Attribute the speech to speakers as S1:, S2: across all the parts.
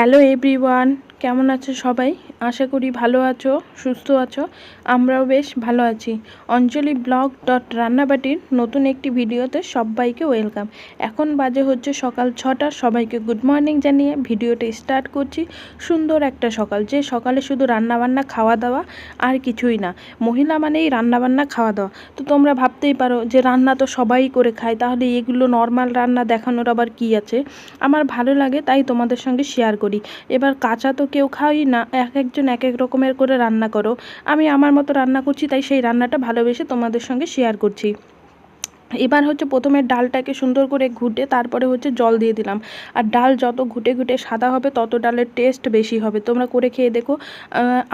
S1: Hello everyone কেমন আছো সবাই? আশা করি ভালো আছো, সুস্থ আছো। আমরাও বেশ ভালো আছি। অঞ্জলি ব্লগ ডট রান্নাবাটির নতুন একটি ভিডিওতে সবাইকে ওয়েলকাম। এখন বাজে হচ্ছে সকাল ছটা। সবাইকে গুড মর্নিং জানিয়ে ভিডিওটা স্টার্ট করছি। সুন্দর একটা সকাল। যে সকালে শুধু রান্নাবান্না খাওয়া দাওয়া আর কিছুই না, মহিলা মানেই রান্নাবান্না খাওয়া দাওয়া তো তোমরা ভাবতেই পারো যে রান্না তো সবাই করে খায়, তাহলে এগুলো নর্মাল রান্না দেখানোর আবার কি আছে? আমার ভালো লাগে, তাই তোমাদের সঙ্গে শেয়ার করি। এবার কাঁচা তো কেউ খাওয়াই না, এক একজন এক এক রকমের করে রান্না করো। আমি আমার মতো রান্না করছি তাই সেই রান্নাটা ভালোবেসে তোমাদের সঙ্গে শেয়ার করছি। এবার হচ্ছে প্রথমে ডালটাকে সুন্দর করে ঘুটে তারপরে হচ্ছে জল দিয়ে দিলাম। আর ডাল যত ঘুটে ঘুটে সাদা হবে, তত ডালের টেস্ট বেশি হবে। তোমরা করে খেয়ে দেখো।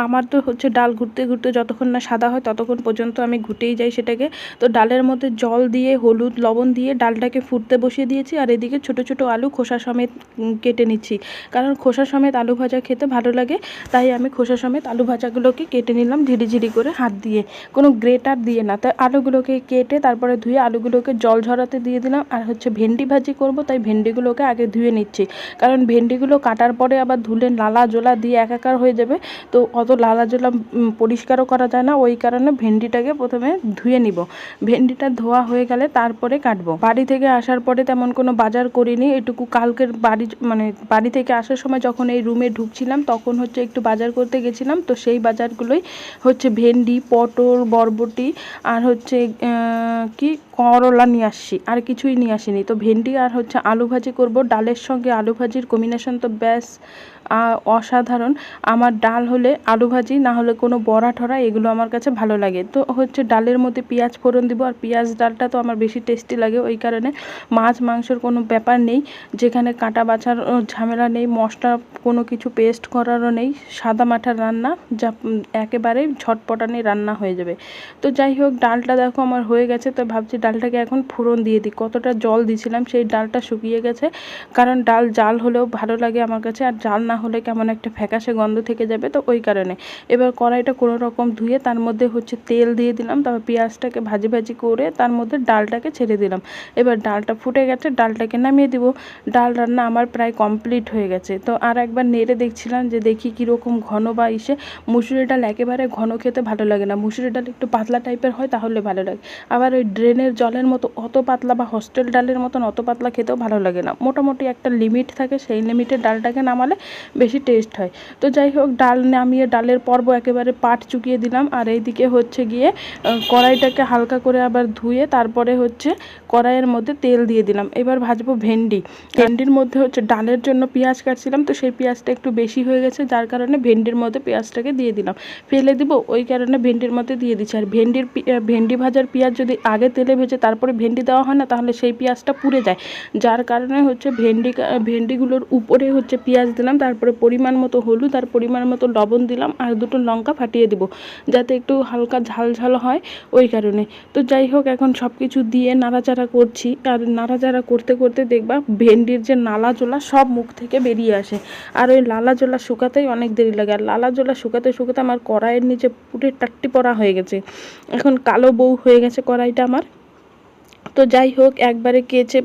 S1: আমার তো হচ্ছে ডাল ঘুরতে ঘুরতে যতক্ষণ না সাদা হয়, ততক্ষণ পর্যন্ত আমি ঘুটেই যাই সেটাকে। তো ডালের মধ্যে জল দিয়ে, হলুদ, লবণ দিয়ে ডালটাকে ফুটতে বসিয়ে দিয়েছি। আর এদিকে ছোট ছোট আলু খোসা সমেত কেটে নিচ্ছি। কারণ খোসা সমেত আলু ভাজা খেতে ভালো লাগে। তাই আমি খোসা সমেত আলু ভাজাগুলোকে কেটে নিলাম ঝিরিঝিরি করে হাত দিয়ে। কোনো গ্রেটার দিয়ে না। তাই আলুগুলোকে কেটে তারপরে ধুয়ে আলু আলুগুলোকে জল ঝরাতে দিয়ে দিলাম, আর হচ্ছে ভেন্ডি ভাজি করব, তাই ভেন্ডিগুলোকে আগে ধুয়ে নিচ্ছি। কারণ ভেন্ডিগুলো কাটার পরে আবার ধুলে লালা জোলা দিয়ে একাকার হয়ে যাবে, তো অত লালা জোলা পরিষ্কারও করা যায় না, ওই কারণে ভেন্ডিটাকে প্রথমে ধুয়ে নিব। ভেন্ডিটা ধোয়া হয়ে গেলে তারপরে কাটবো। বাড়ি থেকে আসার পরে তেমন কোনো বাজার করিনি, এটুকু কালকের বাড়ি মানে বাড়ি থেকে আসার সময় যখন এই রুমে ঢুকছিলাম, তখন হচ্ছে একটু বাজার করতে গেছিলাম, তো সেই বাজারগুলোই হচ্ছে ভেন্ডি, পটল, বরবটি, আর হচ্ছে কি? করলা নিয়ে আসছি, আর কিছুই নিয়ে আসিনি। তো ভেন্ডি আর হচ্ছে আলু ভাজি করব। ডালের সঙ্গে আলু ভাজির কম্বিনেশন তো ব্যাস অসাধারণ। আমার ডাল হলে আলু ভাজি, না হলে কোনো বড়া ঠরা এগুলো আমার কাছে ভালো লাগে। তো হচ্ছে ডালের মধ্যে পেঁয়াজ ফোড়ন দিব, আর পেঁয়াজ ডালটা তো আমার বেশি টেস্টি লাগে, ওই কারণে মাছ মাংসর কোনো ব্যাপার নেই। যেখানে কাঁটা বাছার ঝামেলা নেই, মশলা কোনো কিছু পেস্ট করারও নেই, সাদা মাঠার রান্না, যা একেবারেই ঝটপটানি রান্না হয়ে যাবে। তো যাই হোক, ডালটা দেখো আমার হয়ে গেছে, তো ভাবছি ডালটাকে এখন ফোড়ন দিয়ে দিই। কতটা জল দিয়েছিলাম সেই ডালটা শুকিয়ে গেছে। কারণ ডাল জাল হলেও ভালো লাগে আমার কাছে আর জাল না হলে কেমন একটা ফ্যাকাশে গন্ধ থেকে যাবে তো ওই কারণে। এবার কড়াইটা কোনো রকম ধুয়ে তার মধ্যে হচ্ছে তেল দিয়ে দিলাম, তারপর পেঁয়াজটাকে ভাজি ভাজি করে তার মধ্যে ডালটাকে ছেড়ে দিলাম। এবার ডালটা ফুটে গেছে, ডালটাকে নামিয়ে দিব। ডাল রান্না আমার প্রায় কমপ্লিট হয়ে গেছে। তো আর একবার নেড়ে দেখছিলাম যে দেখি কীরকম ঘন বা ইসে। মুসুরি ডাল একেবারে ঘন খেতে ভালো লাগে না। মুসুরি ডাল একটু পাতলা টাইপের হয় তাহলে ভালো লাগে। আবার ওই ড্রেনের জলের মতো, অত পাতলা বা হস্টেল ডালের মতন অত পাতলা খেতেও ভালো লাগে না। মোটামুটি একটা লিমিট থাকে, সেই লিমিটের ডালটাকে নামালে বেশি টেস্ট হয়। তো যাই হোক, ডাল নামিয়ে ডালের পর্ব একেবারে পাট চুকিয়ে দিলাম। আর এইদিকে হচ্ছে গিয়ে কড়াইটাকে হালকা করে আবার ধুয়ে তারপরে হচ্ছে কড়াইয়ের মধ্যে তেল দিয়ে দিলাম। এবার ভাজবো ভেন্ডি। ভেন্ডির মধ্যে হচ্ছে ডালের জন্য পেঁয়াজ কাটছিলাম, তো সেই পেঁয়াজটা একটু বেশি হয়ে গেছে, যার কারণে ভেন্ডির মধ্যে পেঁয়াজটাকে দিয়ে দিলাম। ফেলে দিব, ওই কারণে ভেন্ডির মধ্যে দিয়ে দিচ্ছি। আর ভেন্ডির ভেন্ডি ভাজার পেঁয়াজ যদি আগে তেলে ভেজে তারপরে ভেন্ডি দেওয়া হয় না, তাহলে সেই পেঁয়াজটা পুড়ে যায়। যার কারণে হচ্ছে ভেন্ডি ভেন্ডিগুলোর উপরে হচ্ছে পেঁয়াজ দিলাম, তারপরে পরিমাণ মতো হলুদ আর পরিমাণ মতো লবণ দিলাম আর দুটো লঙ্কা ফাটিয়ে দিব, যাতে একটু হালকা ঝাল ঝাল হয় ওই কারণে। তো যাই হোক, এখন সব কিছু দিয়ে নাড়াচাড়া করছি আর নাড়াচাড়া করতে করতে দেখবা ভেন্ডির যে নালা জোলা সব মুখ থেকে বেরিয়ে আসে। আর ওই লালা জোলা শুকাতেই অনেক দেরি লাগে। আর লালা জোলা শুকাতে শুকাতে আমার কড়াইয়ের নিচে পুটে টাট্টি পড়া হয়ে গেছে। এখন কালো বউ হয়ে গেছে কড়াইটা আমার। তো যাই হোক, একবারে কেচে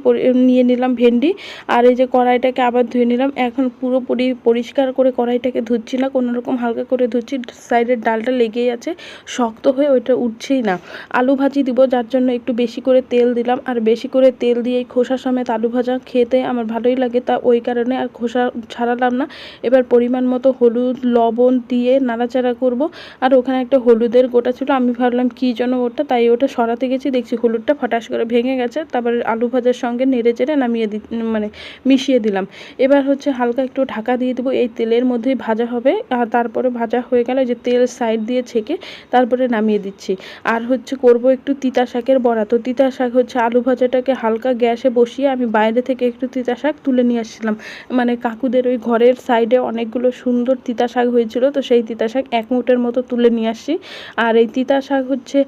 S1: নিয়ে নিলাম ভেন্ডি। আর এই যে কড়াইটাকে আবার ধুয়ে নিলাম। এখন পুরোপুরি পরিষ্কার করে কড়াইটাকে ধুচ্ছি না কোনো রকম হালকা করে ধুচ্ছি। সাইডের ডালটা লেগেই আছে, শক্ত হয়ে ওইটা উঠছেই না। আলু ভাজি দিব, যার জন্য একটু বেশি করে তেল দিলাম। আর বেশি করে তেল দিয়ে এই খোসা সমেত আলু ভাজা খেতে আমার ভালোই লাগে, তা ওই কারণে আর খোসা ছাড়ালাম না। এবার পরিমাণ মতো হলুদ, লবণ দিয়ে নাড়াচাড়া করব। আর ওখানে একটা হলুদের গোটা ছিল, আমি ভাবলাম কী যেন ওটা, তাই ওটা সরাতে গেছি, দেখছি হলুদটা ফটাস করে ভেঙে গেছে, তারপরে আলু ভাজার সঙ্গে নেড়ে চেড়ে নামিয়ে দি মানে মিশিয়ে দিলাম। এবার হচ্ছে হালকা একটু ঢাকা দিয়ে দেবো, এই তেলের মধ্যেই ভাজা হবে। আর তারপরে ভাজা হয়ে গেলে যে তেল সাইড দিয়ে ছেঁকে তারপরে নামিয়ে দিচ্ছি। আর হচ্ছে করব একটু তিতা শাকের বড়া। তো তিতা শাক হচ্ছে আলু ভাজাটাকে হালকা গ্যাসে বসিয়ে আমি বাইরে থেকে একটু তিতা শাক তুলে নিয়ে আসছিলাম। মানে কাকুদের ওই ঘরের সাইডে অনেকগুলো সুন্দর তিতা শাক হয়েছিল, তো সেই তিতা শাক এক মুটের মতো তুলে নিয়ে আসছি। আর এই তিতা শাক হচ্ছে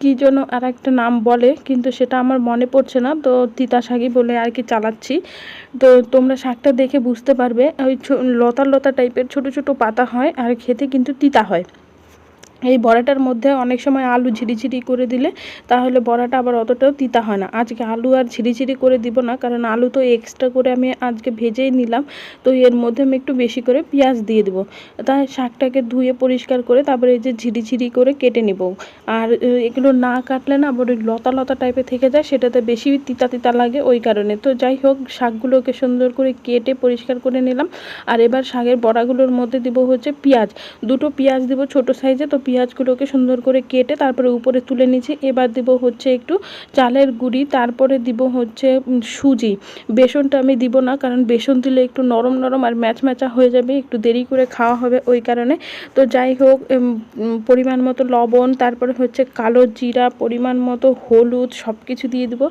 S1: কী যেন আর একটা নাম বলে, কিন্তু সেটা আমার মনে পড়ছে না। তো তিতা শাকই বলে আর কি চালাচ্ছি। তো তোমরা শাকটা দেখে বুঝতে পারবে। ওই লতা লতা টাইপের ছোট ছোট পাতা হয় আর খেতে কিন্তু তিতা হয়। এই বড়াটার মধ্যে অনেক সময় আলু ঝিরিঝিরি করে দিলে তাহলে বড়াটা আবার অতটাও তিতা হয় না। আজকে আলু আর ঝিরিঝিরি করে দিব না, কারণ আলু তো এক্সট্রা করে আমি আজকে ভেজেই নিলাম, তো এর মধ্যে আমি একটু বেশি করে পেঁয়াজ দিয়ে দেবো। তাই শাকটাকে ধুয়ে পরিষ্কার করে তারপরে এই যে ঝিরিঝিরি করে কেটে নিব। আর এগুলো না কাটলে না আবার ওই লতা লতা টাইপের থেকে যায়, সেটাতে বেশি তিতা তিতা লাগে ওই কারণে। তো যাই হোক, শাকগুলোকে সুন্দর করে কেটে পরিষ্কার করে নিলাম। আর এবার শাকের বড়াগুলোর মধ্যে দিব হচ্ছে পেঁয়াজ। দুটো পেঁয়াজ দিব ছোট সাইজে তো পেঁয়াজগুলোকে সুন্দর করে কেটে তারপরে উপরে তুলে নিয়েছি। এবার দিব হচ্ছে একটু চালের গুঁড়ি, তারপরে দিব হচ্ছে সুজি। বেসনটা আমি দিব না, কারণ বেসন দিলে একটু নরম নরম আর ম্যাচ ম্যাচা হয়ে যাবে, একটু দেরি করে খাওয়া হবে ওই কারণে। তো যাই হোক পরিমাণ মতো লবণ, তারপরে হচ্ছে কালো জিরা, পরিমাণ মতো হলুদ সব কিছু দিয়ে দিব।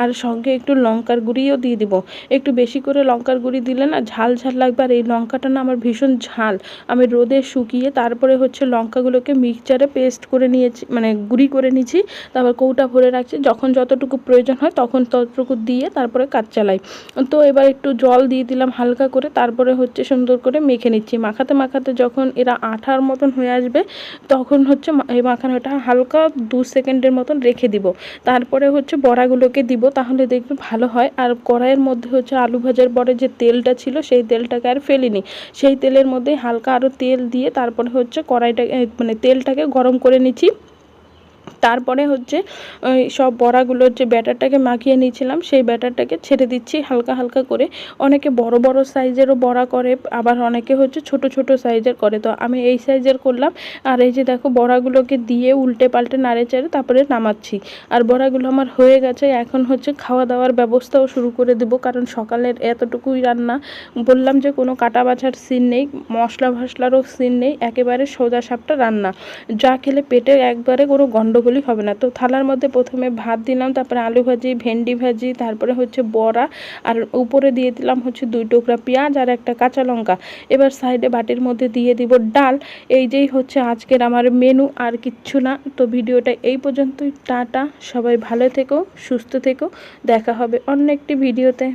S1: আর সঙ্গে একটু লঙ্কার গুঁড়িও দিয়ে দিব। একটু বেশি করে লঙ্কার গুঁড়ি দিলে না ঝাল ঝাল লাগবে, আর এই লঙ্কাটা না আমার ভীষণ ঝাল। আমি রোদে শুকিয়ে তারপরে হচ্ছে লঙ্কাগুলোকে মিক্সচারে পেস্ট করে নিয়েছি মানে গুঁড়ি করে নিয়েছি, তারপর কৌটা ভরে রাখছি, যখন যতটুকু প্রয়োজন হয় তখন ততটুকু দিয়ে তারপরে কাজ চালাই। তো এবার একটু জল দিয়ে দিলাম হালকা করে, তারপরে হচ্ছে সুন্দর করে মেখে নিচ্ছি। মাখাতে মাখাতে যখন এরা আঠার মতন হয়ে আসবে, তখন হচ্ছে এই মাখানোটা হালকা দু সেকেন্ডের মতন রেখে দিব। তারপরে হচ্ছে বড়াগুলোকে দিব, তাহলে দেখবে ভালো হয়। আর কড়াইয়ের মধ্যে হচ্ছে আলু ভাজার পরে যে তেলটা ছিল, সেই তেলটাকে আর ফেলিনি। সেই তেলের মধ্যে হালকা আরও তেল দিয়ে তারপরে হচ্ছে কড়াইটা মানে মানে তেলটাকে গরম করে নিচ্ছি। তারপরে হচ্ছে, ওই সব বড়াগুলোর যে ব্যাটারটাকে মাখিয়ে নিয়েছিলাম, সেই ব্যাটারটাকে ছেড়ে দিচ্ছি হালকা হালকা করে। অনেকে বড় বড় সাইজেরও বড়া করে, আবার অনেকে হচ্ছে ছোট ছোট সাইজের করে। তো আমি এই সাইজের করলাম, আর এই যে দেখো বড়াগুলোকে দিয়ে উল্টে পাল্টে নাড়ে চেড়ে তারপরে নামাচ্ছি। আর বড়াগুলো আমার হয়ে গেছে, এখন হচ্ছে খাওয়া দাওয়ার ব্যবস্থাও শুরু করে দেবো, কারণ সকালের এতটুকুই রান্না। বললাম যে কোনো কাটা বাছার সিন নেই, মশলা ফসলারও সিন নেই, একেবারে সোজা সাপটা রান্না। যা খেলে পেটের একবারে কোনো গন্ডগোলই হবে না। তো থালার মধ্যে প্রথমে ভাত দিলাম, তারপরে আলু ভাজি, ভেন্ডি ভাজি, তারপরে হচ্ছে বড়া, আর উপরে দিয়ে দিলাম হচ্ছে দুই টুকরা পেঁয়াজ আর একটা কাঁচা লঙ্কা। এবার সাইডে বাটির মধ্যে দিয়ে দিব ডাল। এই যেই হচ্ছে আজকের আমার মেনু, আর কিচ্ছু না। তো ভিডিওটা এই পর্যন্তই। টাটা, সবাই ভালো থেকো, সুস্থ থেকো। দেখা হবে অন্য একটি ভিডিওতে।